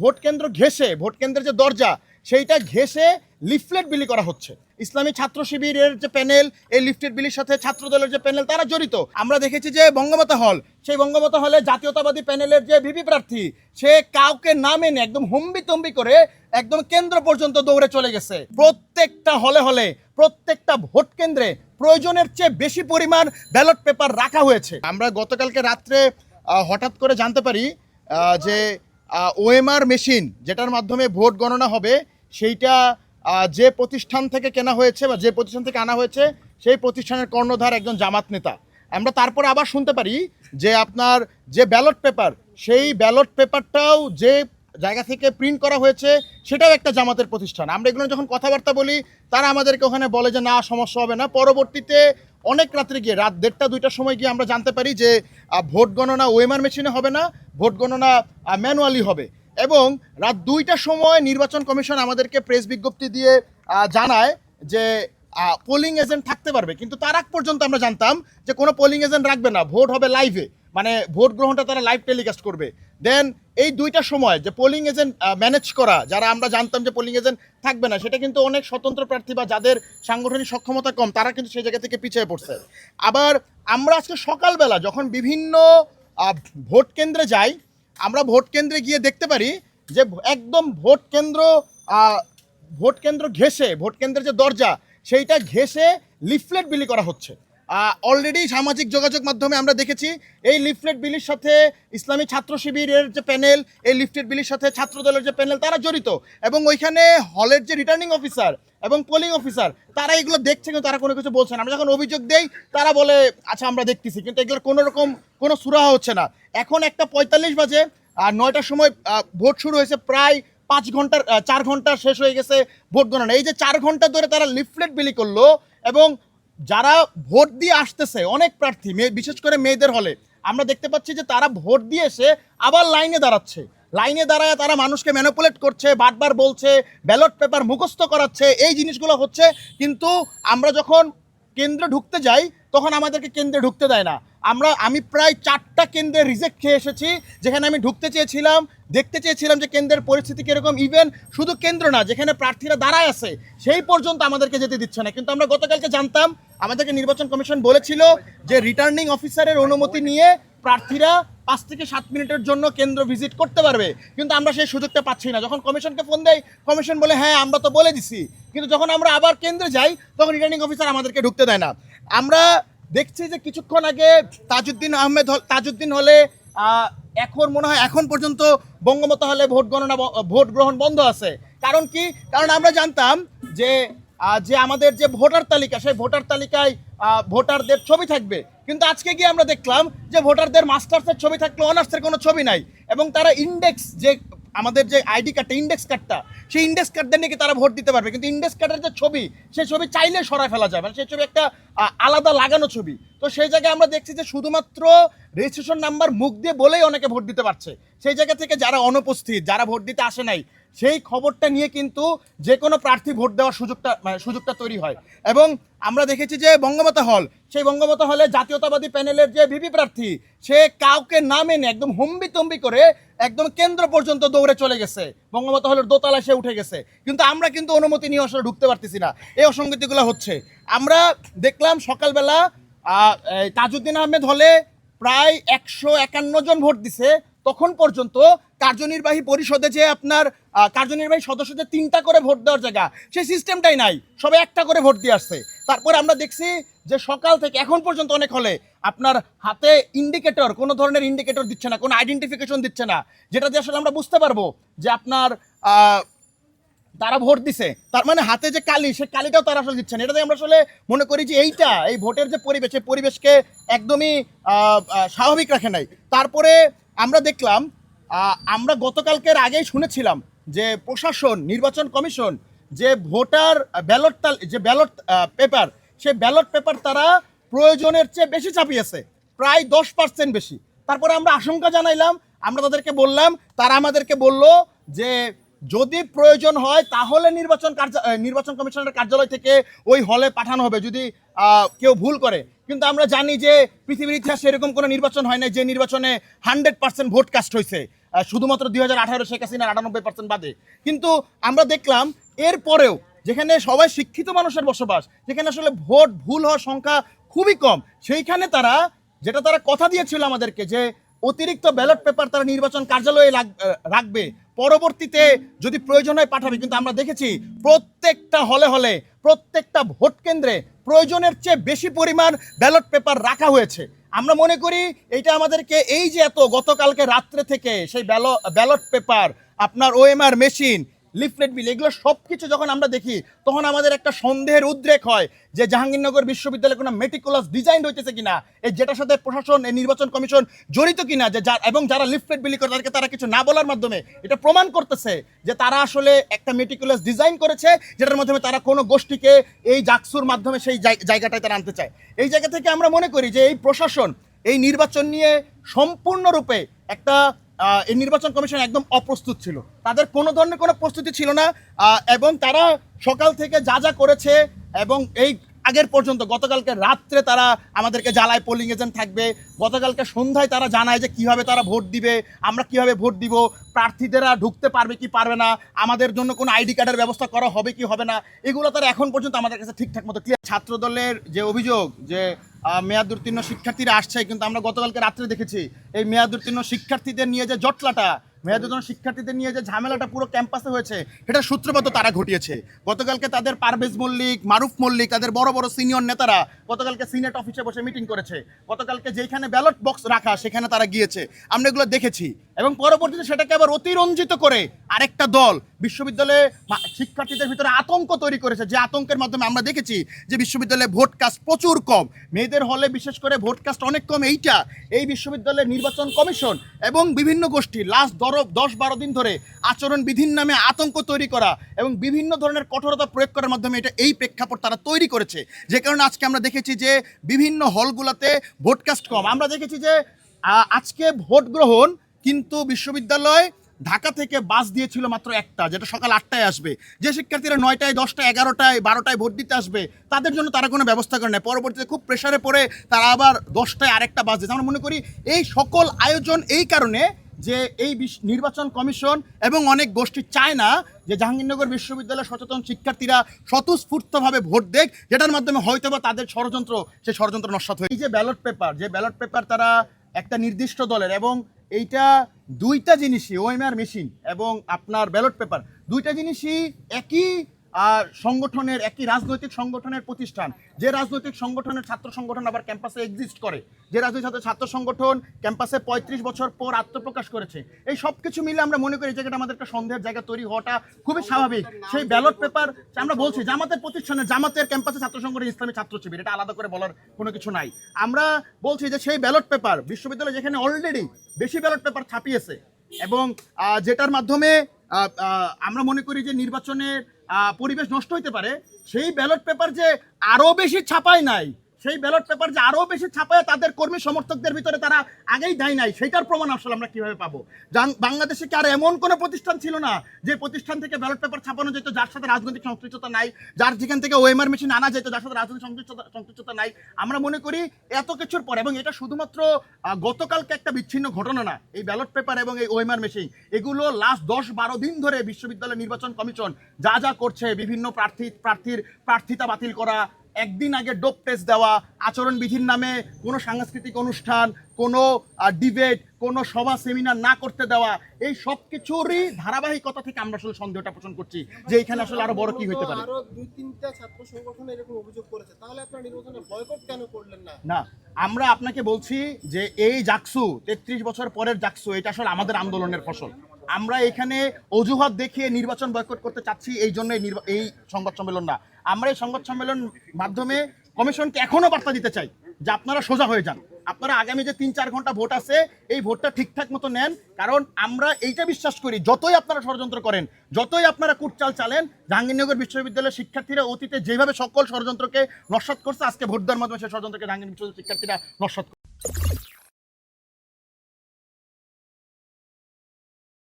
Vote কেন্দ্র ঘেসে vote কেন্দ্রের যে দরজা, সেইটা ঘেসে লিফলেট বিলি করা হচ্ছে। ইসলামী ছাত্র শিবিরের যে প্যানেল, এই লিফলেট বিলির সাথে ছাত্র দলের যে প্যানেল, তারা জড়িত। আমরা দেখেছি যে বঙ্গমাতা হল, সেই বঙ্গমাতা হলে জাতীয়তাবাদী প্যানেলের যে ভিপি প্রার্থী, সে কাউকে না মেনে একদম হম্বি তম্বি করে একদম কেন্দ্র পর্যন্ত দৌড়ে চলে গেছে। প্রত্যেকটা হলে হলে, প্রত্যেকটা ভোট কেন্দ্রে প্রয়োজনের চেয়ে বেশি পরিমাণ ব্যালট পেপার রাখা হয়েছে। আমরা গতকালকে রাত্রে হঠাৎ করে জানতে পারি যে ওএমআর মেশিন যেটার মাধ্যমে ভোট গণনা হবে, সেইটা যে প্রতিষ্ঠান থেকে কেনা হয়েছে বা যে প্রতিষ্ঠান থেকে আনা হয়েছে, সেই প্রতিষ্ঠানের কর্ণধার একজন জামাত নেতা। আমরা তারপরে আবার শুনতে পারি যে আপনার যে ব্যালট পেপার, সেই ব্যালট পেপারটাও যে জায়গা থেকে প্রিন্ট করা হয়েছে, সেটাও একটা জামাতের প্রতিষ্ঠান। আমরা এগুলো যখন কথাবার্তা বলি, তারা আমাদেরকে ওখানে বলে যে, না, সমস্যা হবে না। পরবর্তীতে অনেক রাত্রে গিয়ে, রাত দেড়টা, দুইটার সময় গিয়ে আমরা জানতে পারি যে ভোট গণনা ওয়েমার মেশিনে হবে না, ভোট গণনা ম্যানুয়ালি হবে। এবং রাত দুইটার সময় নির্বাচন কমিশন আমাদেরকে প্রেস বিজ্ঞপ্তি দিয়ে জানায় যে পোলিং এজেন্ট থাকতে পারবে। কিন্তু তার আগ পর্যন্ত আমরা জানতাম যে, কোনো পোলিং এজেন্ট রাখবে না, ভোট হবে লাইভে মানে ভোট গ্রহণটা তারা লাইভ টেলিকাস্ট করবে। দেন এই দুইটা সময় যে পোলিং এজেন্ট ম্যানেজ করা, যারা আমরা জানতাম যে পোলিং এজেন্ট থাকবে না, সেটা কিন্তু অনেক স্বতন্ত্র প্রার্থী বা যাদের সাংগঠনিক সক্ষমতা কম, তারা কিন্তু সেই জায়গা থেকে পিছিয়ে পড়ছে। আবার আমরা আজকে সকালবেলা যখন বিভিন্ন ভোট কেন্দ্রে যাই, আমরা ভোট কেন্দ্রে গিয়ে দেখতে পারি যে একদম ভোট কেন্দ্র ভোট কেন্দ্র ঘেসে ভোট কেন্দ্রের যে দরজা, সেইটা ঘেসে লিফলেট বিলি করা হচ্ছে। অলরেডি সামাজিক যোগাযোগ মাধ্যমে আমরা দেখেছি এই লিফলেট বিলির সাথে ইসলামী ছাত্র শিবিরের যে প্যানেল, এই লিফলেট বিলির সাথে ছাত্র দলের যে প্যানেল, তারা জড়িত। এবং ওইখানে হলের যে রিটার্নিং অফিসার এবং পোলিং অফিসার তারা এগুলো দেখছে কিন্তু তারা কোনো কিছু বলছে না। আমরা যখন অভিযোগ দেই, তারা বলে আচ্ছা আমরা দেখতেছি। কিন্তু এগুলোর কোনো রকম, কোনো সুরাহা হচ্ছে না। এখন একটা পঁয়তাল্লিশ বাজে, আর নয়টার সময় ভোট শুরু হয়েছে প্রায় পাঁচ ঘণ্টার চার ঘণ্টা শেষ হয়ে গেছে ভোট গণনা। এই যে চার ঘণ্টা ধরে তারা লিফলেট বিলি করল এবং যারা ভোট দিয়ে আসতেছে, অনেক প্রার্থী মেয়ে বিশেষ করে মেয়েদের হলে, আমরা দেখতে পাচ্ছি যে তারা ভোট দিয়ে এসে আবার লাইনে দাঁড়াচ্ছে। লাইনে দাঁড়ায় তারা মানুষকে ম্যানিপুলেট করছে, বারবার বলছে ব্যালট পেপার মুখস্থ করাচ্ছে, এই জিনিসগুলো হচ্ছে। কিন্তু আমরা যখন কেন্দ্রে ঢুকতে যাই, তখন আমাদেরকে কেন্দ্রে ঢুকতে দেয় না। আমরা, আমি প্রায় চারটা কেন্দ্রে রিজেক্ট খেয়ে এসেছি, যেখানে আমি ঢুকতে চেয়েছিলাম, দেখতে চেয়েছিলাম যে কেন্দ্রের পরিস্থিতি কীরকম। ইভেন শুধু কেন্দ্র না, যেখানে প্রার্থীরা দাঁড়ায় আছে, সেই পর্যন্ত আমাদেরকে যেতে দিচ্ছে না। কিন্তু আমরা গতকালকে জানতাম আমাদেরকে নির্বাচন কমিশন বলেছিল যে রিটার্নিং অফিসারের অনুমতি নিয়ে প্রার্থীরা পাঁচ থেকে সাত মিনিটের জন্য কেন্দ্র ভিজিট করতে পারবে। কিন্তু আমরা সেই সুযোগটা পাচ্ছি না। যখন কমিশনকে ফোন দেয়, কমিশন বলে হ্যাঁ আমরা তো বলে দিছি। কিন্তু যখন আমরা আবার কেন্দ্রে যাই, তখন রিটার্নিং অফিসার আমাদেরকে ঢুকতে দেয় না। আমরা দেখছি যে কিছুক্ষণ আগে তাজউদ্দিন আহমেদ তাজউদ্দিন হলে এখন মনে হয় এখন পর্যন্ত বঙ্গমত হলে ভোট গণনা ভোট গ্রহণ বন্ধ আছে। কারণ কি? কারণ আমরা জানতাম যে যে আমাদের যে ভোটার তালিকা, সেই ভোটার তালিকায় ভোটারদের ছবি থাকবে। কিন্তু আজকে গিয়ে আমরা দেখলাম যে ভোটারদের মাস্টার্সের ছবি থাকলে অনার্সের কোনো ছবি নাই এবং তারা ইন্ডেক্স যে আমাদের যে আইডি কার্ডটা ইন্ডেক্স কার্ডটা সেই ইন্ডেক্স কার্ড দিয়ে নাকি তারা ভোট দিতে পারবে? কিন্তু ইন্ডেক্স কার্ডের যে ছবি, সেই ছবি চাইলে সরায় ফেলা যায়। মানে সেই ছবি একটা আলাদা লাগানো ছবি। তো সেই জায়গায় আমরা দেখছি যে শুধুমাত্র রেজিস্ট্রেশন নাম্বার মুখ দিয়ে বলেই অনেকে ভোট দিতে পারছে। সেই জায়গা থেকে যারা অনুপস্থিত, যারা ভোট দিতে আসে নাই সেই খবরটা নিয়ে কিন্তু যে কোনো প্রার্থী ভোট দেওয়ার সুযোগটা মানে সুযোগটা তৈরি হয়। এবং আমরা দেখেছি যে বঙ্গমাতা হল, সেই বঙ্গমাতা হলে জাতীয়তাবাদী প্যানেলের যে ভিপি প্রার্থী, সে কাউকে না মেনে একদম হম্বি তম্বি করে একদম কেন্দ্র পর্যন্ত দৌড়ে চলে গেছে। বঙ্গমাতা হলের দোতলায় সে উঠে গেছে। কিন্তু আমরা কিন্তু অনুমতি নিয়ে আসলে ঢুকতে পারতেছি না। এই অসঙ্গতিগুলো হচ্ছে। আমরা দেখলাম সকালবেলা তাজউদ্দিন আহমেদ হলে প্রায় একশো একান্ন জন ভোট দিছে। তখন পর্যন্ত কার্যনির্বাহী পরিষদে যে আপনার কার্যনির্বাহী সদস্যদের তিনটা করে ভোট দেওয়ার জায়গা, সেই সিস্টেমটাই নাই। সবাই একটা করে ভোট দিয়ে আসছে। তারপরে আমরা দেখছি যে সকাল থেকে এখন পর্যন্ত অনেক হলে আপনার হাতে ইন্ডিকেটর কোনো ধরনের ইন্ডিকেটর দিচ্ছে না, কোনো আইডেন্টিফিকেশন দিচ্ছে না, যেটা দিয়ে আসলে আমরা বুঝতে পারব যে আপনার তারা ভোট দিছে। তার মানে হাতে যে কালি সে কালিটাও তারা আসলে দিচ্ছে না। এটাতে আমরা আসলে মনে করি যে এইটা, এই ভোটের যে পরিবেশ এই পরিবেশকে একদমই স্বাভাবিক রাখে নাই। তারপরে আমরা দেখলাম আমরা গতকালকের আগেই শুনেছিলাম যে প্রশাসন, নির্বাচন কমিশন যে ভোটার ব্যালট যে ব্যালট পেপার, সেই ব্যালট পেপার তারা প্রয়োজনের চেয়ে বেশি চাপিয়েছে, প্রায় দশ পার্সেন্ট বেশি। তারপরে আমরা আশঙ্কা জানাইলাম, আমরা তাদেরকে বললাম, তারা আমাদেরকে বলল যে যদি প্রয়োজন হয় তাহলে নির্বাচন কার্য, নির্বাচন কমিশনের কার্যালয় থেকে ওই হলে পাঠানো হবে, যদি কেউ ভুল করে। কিন্তু আমরা জানি যে পৃথিবীর ইতিহাসে এরকম কোনো নির্বাচন হয় না যে নির্বাচনে হান্ড্রেড পার্সেন্ট ভোট কাস্ট হয়েছে শুধুমাত্র দুই হাজার আঠারো শেখ হাসিনার আটানব্বই পার্সেন্ট বাদে। কিন্তু আমরা দেখলাম এরপরেও যেখানে সবাই শিক্ষিত মানুষের বসবাস, যেখানে আসলে ভোট ভুল হওয়ার সংখ্যা খুবই কম, সেইখানে তারা, যেটা তারা কথা দিয়েছিল আমাদেরকে যে অতিরিক্ত ব্যালট পেপার তারা নির্বাচন কার্যালয়ে রাখবে। পরবর্তীতে যদি প্রয়োজন হয় পাঠাবে। কিন্তু আমরা দেখেছি প্রত্যেকটা হলে হলে, প্রত্যেকটা ভোট কেন্দ্রে প্রয়োজনের চেয়ে বেশি পরিমাণ ব্যালট পেপার রাখা হয়েছে। আমরা মনে করি এটা আমাদেরকে এই যে এত গতকালকে রাত্রে থেকে সেই ব্যালট পেপার, আপনার ওএমআর মেশিন লিফলেট বিল, এগুলো সব কিছু যখন আমরা দেখি, তখন আমাদের একটা সন্দেহের উদ্রেক হয় যে জাহাঙ্গীরনগর বিশ্ববিদ্যালয়ে কোনো মেটিকুলাস ডিজাইন হইতেছে কিনা, এই যেটার সাথে প্রশাসন, এই নির্বাচন কমিশন জড়িত কিনা, যে যা এবং যারা লিফলেট বিলি করে তাদেরকে তারা কিছু না বলার মাধ্যমে এটা প্রমাণ করতেছে যে তারা আসলে একটা মেটিকুলাস ডিজাইন করেছে, যেটার মাধ্যমে তারা কোনো গোষ্ঠীকে এই জাকসুর মাধ্যমে সেই জায়- জায়গাটায় তারা আনতে চায়। এই জায়গা থেকে আমরা মনে করি যে এই প্রশাসন, এই নির্বাচন নিয়ে সম্পূর্ণরূপে একটা এই নির্বাচন কমিশন একদম অপ্রস্তুত ছিল। তাদের কোনো ধরনের কোনো প্রস্তুতি ছিল না এবং তারা সকাল থেকে যা যা করেছে এবং এই আগের পর্যন্ত গতকালকে রাত্রে তারা আমাদেরকে জ্বালায় পোলিং এজেন্ট থাকবে, গতকালকে সন্ধ্যায় তারা জানায় যে কীভাবে তারা ভোট দিবে, আমরা কীভাবে ভোট দিব, প্রার্থীদেরা ঢুকতে পারবে কি পারবে না, আমাদের জন্য কোনো আইডি কার্ডের ব্যবস্থা করা হবে কি হবে না, এগুলো তারা এখন পর্যন্ত আমাদের কাছে ঠিকঠাক মতো ক্লিয়ার ছাত্র দলের যে অভিযোগ যে মেয়াদ উত্তীর্ণ শিক্ষার্থীরা আসছে, কিন্তু আমরা গতকালকে রাত্রে দেখেছি, এই মেয়াদ উত্তীর্ণ শিক্ষার্থীদের নিয়ে যে জটলাটা মেয়াদ উত্তীর্ণ শিক্ষার্থীদের নিয়ে যে ঝামেলাটা পুরো ক্যাম্পাসে হয়েছে সেটা সূত্রপাত তারা ঘটিয়েছে। গতকালকে তাদের পারভেজ মল্লিক, মারুফ মল্লিক, তাদের বড় বড় সিনিয়র নেতারা গতকালকে সিনেট অফিসে বসে মিটিং করেছে। গতকালকে যেখানে ব্যালট বক্স রাখা, সেখানে তারা গিয়েছে। আমরা এগুলো দেখেছি। এবং পরবর্তীতে সেটাকে আবার অতিরঞ্জিত করে আরেকটা দল, বিশ্ববিদ্যালয়ে শিক্ষার্থীদের ভিতরে আতঙ্ক তৈরি করেছে। যে আতঙ্কের মাধ্যমে আমরা দেখেছি যে বিশ্ববিদ্যালয়ে ভোট কাস্ট প্রচুর কম। মেয়েদের হলে বিশেষ করে ভোট কাস্ট অনেক কম এইটা। এই বিশ্ববিদ্যালয়ের নির্বাচন কমিশন এবং বিভিন্ন গোষ্ঠী লাস্ট দর দশ বারো দিন ধরে আচরণ বিধির নামে আতঙ্ক তৈরি করা এবং বিভিন্ন ধরনের কঠোরতা প্রয়োগ করার মাধ্যমে এটা এই প্রেক্ষাপট তারা তৈরি করেছে। যে কারণে আজকে আমরা দেখেছি যে বিভিন্ন হলগুলোতে ভোট কাস্ট কম। আমরা দেখেছি যে আজকে ভোট গ্রহণ কিন্তু বিশ্ববিদ্যালয় ঢাকা থেকে বাস দিয়েছিল মাত্র একটা, যেটা সকাল আটটায় আসবে। যে শিক্ষার্থীরা নয়টায়, দশটায়, এগারোটায়, বারোটায় ভোট দিতে আসবে, তাদের জন্য তারা কোনো ব্যবস্থা করে নেয় পরবর্তীতে খুব প্রেশারে পড়ে তারা আবার দশটায় আরেকটা বাস দিচ্ছে আমরা মনে করি এই সকল আয়োজন এই কারণে যে এই নির্বাচন কমিশন এবং অনেক গোষ্ঠী চায় না যে জাহাঙ্গীরনগর বিশ্ববিদ্যালয়ের সচেতন শিক্ষার্থীরা স্বতঃস্ফূর্তভাবে ভোট দেখ যেটার মাধ্যমে হয়তোবা তাদের ষড়যন্ত্র, সেই ষড়যন্ত্র নস্বাত হয়ে এই যে ব্যালট পেপার যে ব্যালট পেপার তারা একটা নির্দিষ্ট দলের এবং এইটা দুইটা জিনিসই ওএমআর মেশিন এবং আপনার ব্যালট পেপার দুইটা জিনিসই একই সংগঠনের একটি রাজনৈতিক সংগঠনের প্রতিষ্ঠান। যে রাজনৈতিক সংগঠনের ছাত্র সংগঠন আবার ক্যাম্পাসে এক্সিস্ট করে। যে রাজনৈতিক ছাত্র ছাত্র সংগঠন ক্যাম্পাসে পঁয়ত্রিশ বছর পর আত্মপ্রকাশ করেছে। এই সব কিছু মিলে আমরা মনে করি জায়গাটা আমাদের একটা সন্দেহের জায়গা তৈরি হওয়াটা খুবই স্বাভাবিক। সেই ব্যালট পেপার আমরা বলছি, জামাতের প্রতিষ্ঠানে জামাতের ক্যাম্পাসে ছাত্র সংগঠন ইসলামী ছাত্র শিবির এটা আলাদা করে বলার কোনো কিছু নাই। আমরা বলছি যে সেই ব্যালট পেপার বিশ্ববিদ্যালয় যেখানে অলরেডি বেশি ব্যালট পেপার ছাপিয়েছে এবং যেটার মাধ্যমে আমরা মনে করি যে নির্বাচনের পরিবেশ নষ্ট হইতে পারে সেই ব্যালট পেপার যে আরও বেশি ছাপায় নাই সেই ব্যালট পেপার যে আরও বেশি ছাপায় তাদের কর্মী সমর্থকদের ভিতরে তারা আগেই দেয় নাই সেটার প্রমাণ আসলে আমরা কীভাবে পাবো? বাংলাদেশে কি আর এমন কোনো প্রতিষ্ঠান ছিল না যে প্রতিষ্ঠান থেকে ব্যালট পেপার ছাপানো যেত যার সাথে রাজনৈতিক সংশ্লিষ্টতা নাই, যার যেখান থেকে ওএমআর মেশিন আনা যেত যার সাথে রাজনৈতিক সংশ্লিষ্টতা সংশ্লিষ্টতা নাই? আমরা মনে করি এত কিছুর পর, এবং এটা শুধুমাত্র গতকালকে একটা বিচ্ছিন্ন ঘটনা না, এই ব্যালট পেপার এবং এই ওএমআর মেশিন এগুলো লাস্ট দশ বারো দিন ধরে বিশ্ববিদ্যালয় নির্বাচন কমিশন যা যা করছে, বিভিন্ন প্রার্থী প্রার্থীর প্রার্থিতা বাতিল করা একদিন আগে ডোপ টেস্ট দেওয়া আচরণ বিধির নামে কোনো সাংস্কৃতিক অনুষ্ঠান কোনো ডিবেট কোনো সভা সেমিনার না করতে দেওয়া এই সব কিছুরই ধারাবাহিকতা থেকে আমরা আসলে সন্দেহটা পোষণ করছি যে এখানে আসলে আরও বড় কি হতে পারে। আরও দুই তিনটা ছাত্র সংগঠন এরকম অভিযোগ করেছে তাহলে আপনার নির্বাচনে বয়কট কেন করলেন না? না আমরা আপনাকে বলছি যে এই জাকসু তেত্রিশ বছর পরের জাকসু এটা আসলে আমাদের আন্দোলনের ফসল। আমরা এখানে অজুহাত দেখিয়ে নির্বাচন বয়কট করতে চাচ্ছি, এই জন্য এই সংবাদ সম্মেলন না আমরা এই সংবাদ সম্মেলন মাধ্যমে কমিশনকে এখনও বার্তা দিতে চাই যে আপনারা সোজা হয়ে যান। আপনারা আগামী যে তিন চার ঘণ্টা ভোট আছে, এই ভোটটা ঠিকঠাক মতো নেন, কারণ আমরা এইটা বিশ্বাস করি, যতই আপনারা ষড়যন্ত্র করেন, যতই আপনারা কুটচাল চালেন, জাহাঙ্গীরনগর বিশ্ববিদ্যালয়ের শিক্ষার্থীরা অতীতে যেভাবে সকল ষড়যন্ত্রকে নস্বাত করছে, আজকে ভোট দেওয়ার মাধ্যমে সেই ষড়যন্ত্রকে জাহাঙ্গীর বিশ্ববিদ্যালয়ের শিক্ষার্থীরা নস্বাত